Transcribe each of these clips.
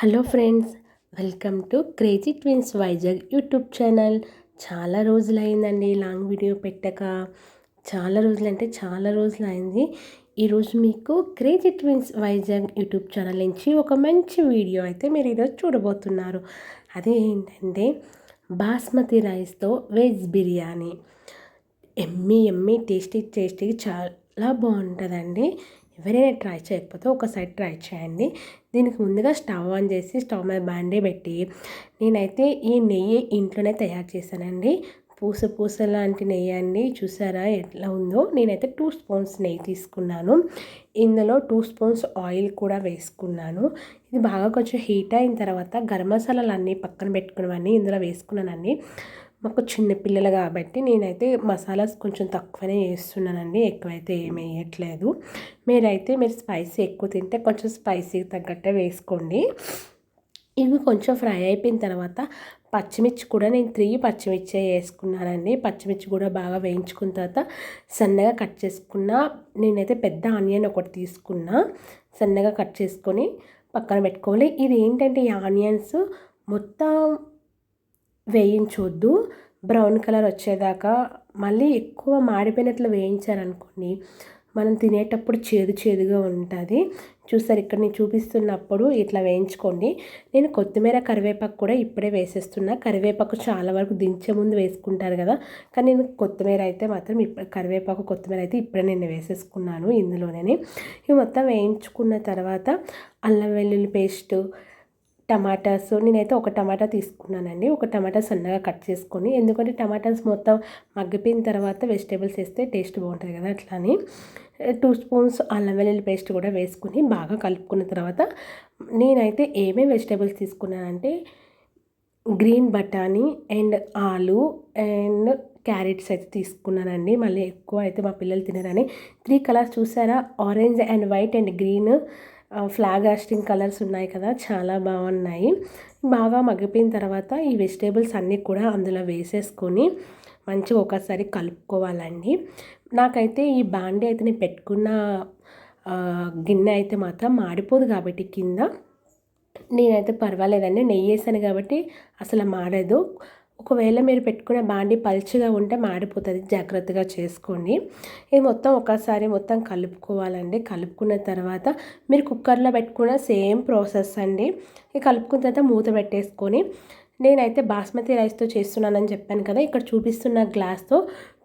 Hello friends welcome to crazy twins Vizag YouTube channel. చాలా రోజులు అయిందండి లాంగ్ వీడియో పెట్టక. చాలా రోజులు అంటే చాలా రోజులు అయింది ఈరోజు మీకు crazy twins Vizag YouTube channel నుంచి ఒక మంచి వీడియో అయితే మీరు ఈరోజు చూడబోతున్నారు. అదే ఏంటంటే బాస్మతి రైస్తో veg biryani. Yummy yummy tasty tasty చాలా బాగుంటుందండి. ఎవరైనా ట్రై చేయకపోతే ఒకసారి ట్రై చేయండి. దీనికి ముందుగా స్టవ్ ఆన్ చేసి స్టవ్ మీద బాండే పెట్టి నేనైతే ఈ నెయ్యి ఇంట్లోనే తయారు చేశానండి. పూస పూస లాంటి నెయ్యి అండి. చూసారా ఎట్లా ఉందో? నేనైతే టూ స్పూన్స్ నెయ్యి తీసుకున్నాను. ఇందులో టూ స్పూన్స్ ఆయిల్ కూడా వేసుకున్నాను. ఇది బాగా కొంచెం హీట్ అయిన తర్వాత గరం మసాలాలు అన్నీ పక్కన పెట్టుకున్నవన్నీ ఇందులో వేసుకున్నానండి. మాకు చిన్నపిల్లలు కాబట్టి నేనైతే మసాలాస్ కొంచెం తక్కువనే వేస్తున్నానండి. ఎక్కువైతే ఏమి వేయట్లేదు. మీరైతే మీరు స్పైసీ ఎక్కువ తింటే కొంచెం స్పైసీకి తగ్గట్టే వేసుకోండి. ఇవి కొంచెం ఫ్రై అయిపోయిన తర్వాత పచ్చిమిర్చి కూడా నేను త్రీ పచ్చిమిర్చి వేసుకున్నానండి. పచ్చిమిర్చి కూడా బాగా వేయించుకున్న తర్వాత సన్నగా కట్ చేసుకున్న నేనైతే పెద్ద ఆనియన్ ఒకటి తీసుకున్నా. సన్నగా కట్ చేసుకొని పక్కన పెట్టుకోవాలి. ఇది ఏంటంటే ఈ ఆనియన్స్ మొత్తం వేయించవద్దు బ్రౌన్ కలర్ వచ్చేదాకా మళ్ళీ ఎక్కువ మాడిపోయినట్లు వేయించారనుకోండి మనం తినేటప్పుడు చేదు చేదుగా ఉంటుంది. చూస్తారు ఇక్కడ నేను చూపిస్తున్నప్పుడు ఇట్లా వేయించుకోండి. నేను కొత్తిమీర కరివేపాకు కూడా ఇప్పుడే వేసేస్తున్నా. కరివేపాకు చాలా వరకు దించే ముందు వేసుకుంటారు కదా. కానీ నేను కొత్తిమీర అయితే మాత్రం ఇప్పుడు కరివేపాకు కొత్తిమీర అయితే ఇప్పుడే నేను వేసేసుకున్నాను ఇందులోనే ఇవి మొత్తం వేయించుకున్న తర్వాత అల్లం వెల్లుల్లి పేస్టు టమాటాస్ నేనైతే ఒక టమాటా తీసుకున్నానండి. ఒక టమాటా సన్నగా కట్ చేసుకొని ఎందుకంటే టమాటాస్ మొత్తం మగ్గిపోయిన తర్వాత వెజిటేబుల్స్ వేస్తే టేస్ట్ బాగుంటుంది కదా అట్లా అని టూ స్పూన్స్ అల్లం వెల్లుల్లి పేస్ట్ కూడా వేసుకుని బాగా కలుపుకున్న తర్వాత నేనైతే ఏమేమి వెజిటేబుల్స్ తీసుకున్నానంటే గ్రీన్ బఠానీ అండ్ ఆలు అండ్ క్యారెట్స్ అయితే తీసుకున్నానండి. మళ్ళీ ఎక్కువ అయితే మా పిల్లలు తినరని. త్రీ కలర్స్ చూసారా? Orange and white and green. Flag hoisting colours ఉన్నాయి కదా చాలా బాగున్నాయి. బాగా మగ్గిపోయిన తర్వాత ఈ వెజిటేబుల్స్ అన్నీ కూడా అందులో వేసేసుకొని మంచిగా ఒకసారి కలుపుకోవాలండి. నాకైతే ఈ బాండీ అయితే నేను పెట్టుకున్న గిన్నె అయితే మాత్రం మాడిపోదు కాబట్టి కింద. నేనైతే పర్వాలేదండి నెయ్యి వేసాను కాబట్టి అసలు మాడదు. ఒకవేళ మీరు పెట్టుకునే బాండి పల్చగా ఉంటే మాడిపోతుంది. జాగ్రత్తగా చేసుకోండి. ఇది మొత్తం ఒకసారి మొత్తం కలుపుకోవాలండి. కలుపుకున్న తర్వాత మీరు కుక్కర్లో పెట్టుకున్న సేమ్ ప్రాసెస్ అండి. ఇది కలుపుకున్న తర్వాత మూత పెట్టేసుకొని నేనైతే బాస్మతి రైస్తో చేస్తున్నానని చెప్పాను కదా ఇక్కడ చూపిస్తున్న గ్లాస్తో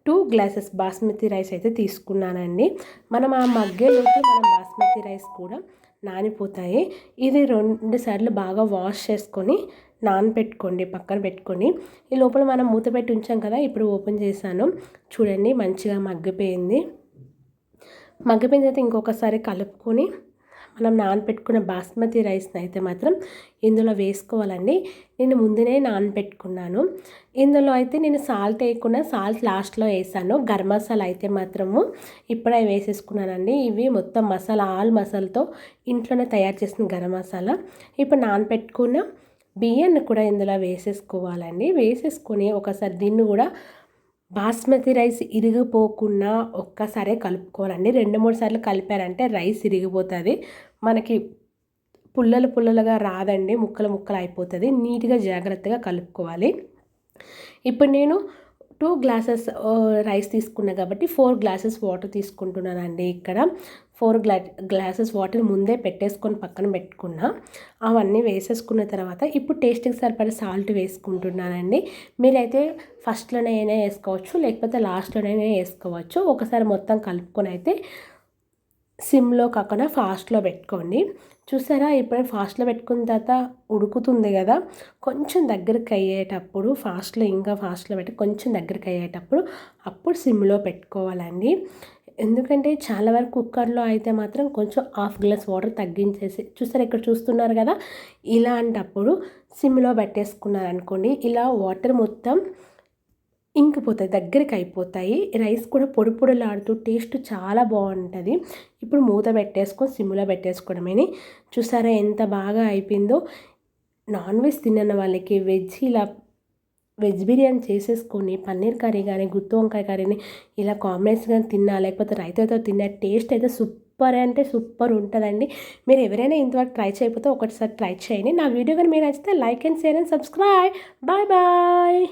టూ గ్లాసెస్ బాస్మతి రైస్ అయితే తీసుకున్నానండి. మనం ఆ మగ్గేలోకి మనం బాస్మతి రైస్ కూడా నానిపోతాయి. ఇది రెండు సార్లు బాగా వాష్ చేసుకొని నానబెట్టుకోండి పక్కన పెట్టుకొని. ఈ లోపల మనం మూత పెట్టి ఉంచాం కదా ఇప్పుడు ఓపెన్ చేశాను. చూడండి మంచిగా మగ్గిపోయింది. మగ్గిపోయిన తర్వాత ఇంకొకసారి కలుపుకొని మనం నానబెట్టుకున్న బాస్మతి రైస్ని అయితే మాత్రం ఇందులో వేసుకోవాలండి. నేను ముందునే నానబెట్టుకున్నాను. ఇందులో అయితే నేను సాల్ట్ వేయకుండా సాల్ట్ లాస్ట్లో వేసాను. గరం మసాలా అయితే మాత్రము ఇప్పుడే వేసేసుకున్నానండి. ఇవి మొత్తం మసాలా ఆల్ మసాలాతో ఇంట్లోనే తయారు చేసిన గరం మసాలా. ఇప్పుడు నానబెట్టుకున్న బియ్యాన్ని కూడా ఇందులో వేసేసుకోవాలండి. వేసేసుకొని ఒకసారి దీన్ని కూడా బాస్మతి రైస్ ఇరిగిపోకుండా ఒక్కసారే కలుపుకోవాలండి. రెండు మూడు సార్లు కలిపారంటే రైస్ ఇరిగిపోతుంది. మనకి పుల్లలు పుల్లలుగా రాదండి. ముక్కలు ముక్కలు అయిపోతుంది. నీట్గా జాగ్రత్తగా కలుపుకోవాలి. ఇప్పుడు నేను టూ గ్లాసెస్ రైస్ తీసుకున్నా కాబట్టి ఫోర్ గ్లాసెస్ వాటర్ తీసుకుంటున్నానండి ఇక్కడ. ఫోర్ గ్లా గ్లాసెస్ వాటర్ ముందే పెట్టేసుకొని పక్కన పెట్టుకున్నా అవన్నీ వేసేసుకున్న తర్వాత ఇప్పుడు టేస్ట్కి సరిపడే సాల్ట్ వేసుకుంటున్నానండి. మీరైతే ఫస్ట్లోనైనా వేసుకోవచ్చు లేకపోతే లాస్ట్లోనైనా వేసుకోవచ్చు. ఒకసారి మొత్తం కలుపుకొని అయితే సిమ్లో కాకుండా ఫాస్ట్లో పెట్టుకోండి. చూసారా? ఇప్పుడు ఫాస్ట్లో పెట్టుకున్న తర్వాత ఉడుకుతుంది కదా? కొంచెం దగ్గరికి అయ్యేటప్పుడు ఫాస్ట్లో ఇంకా ఫాస్ట్లో పెట్టి కొంచెం దగ్గరికి అయ్యేటప్పుడు అప్పుడు సిమ్లో పెట్టుకోవాలండి. ఎందుకంటే చాలా వరకు కుక్కర్లో అయితే మాత్రం కొంచెం హాఫ్ గ్లాస్ వాటర్ తగ్గించేసి చూసారా ఇక్కడ చూస్తున్నారు కదా? ఇలాంటప్పుడు సిమ్లో పెట్టేసుకున్నారనుకోండి ఇలా వాటర్ మొత్తం ఇంకిపోతాయి దగ్గరికి అయిపోతాయి రైస్ కూడా పొడి పొడిలాడుతూ టేస్ట్ చాలా బాగుంటుంది. ఇప్పుడు మూత పెట్టేసుకొని సిమ్లో పెట్టేసుకోవడమేని. చూసారా ఎంత బాగా అయిపోయిందో? నాన్ వెజ్ తినని వాళ్ళకి వెజ్ ఇలా వెజ్ బిర్యానీ చేసేసుకొని పన్నీర్ కర్రీ కానీ గుత్తి వంకాయ కర్రీని ఇలా కాంబినేషన్గా తిన్నా లేకపోతే రైతాతో తిన్న టేస్ట్ అయితే సూపర్ సూపర్ అంటే సూపర్ ఉంటుందండి. మీరు ఎవరైనా ఇంతవరకు ట్రై చేయకపోతే ఒకటిసారి ట్రై చేయండి. నా వీడియో కానీ మీరు నచ్చితే like and share and subscribe. Bye bye.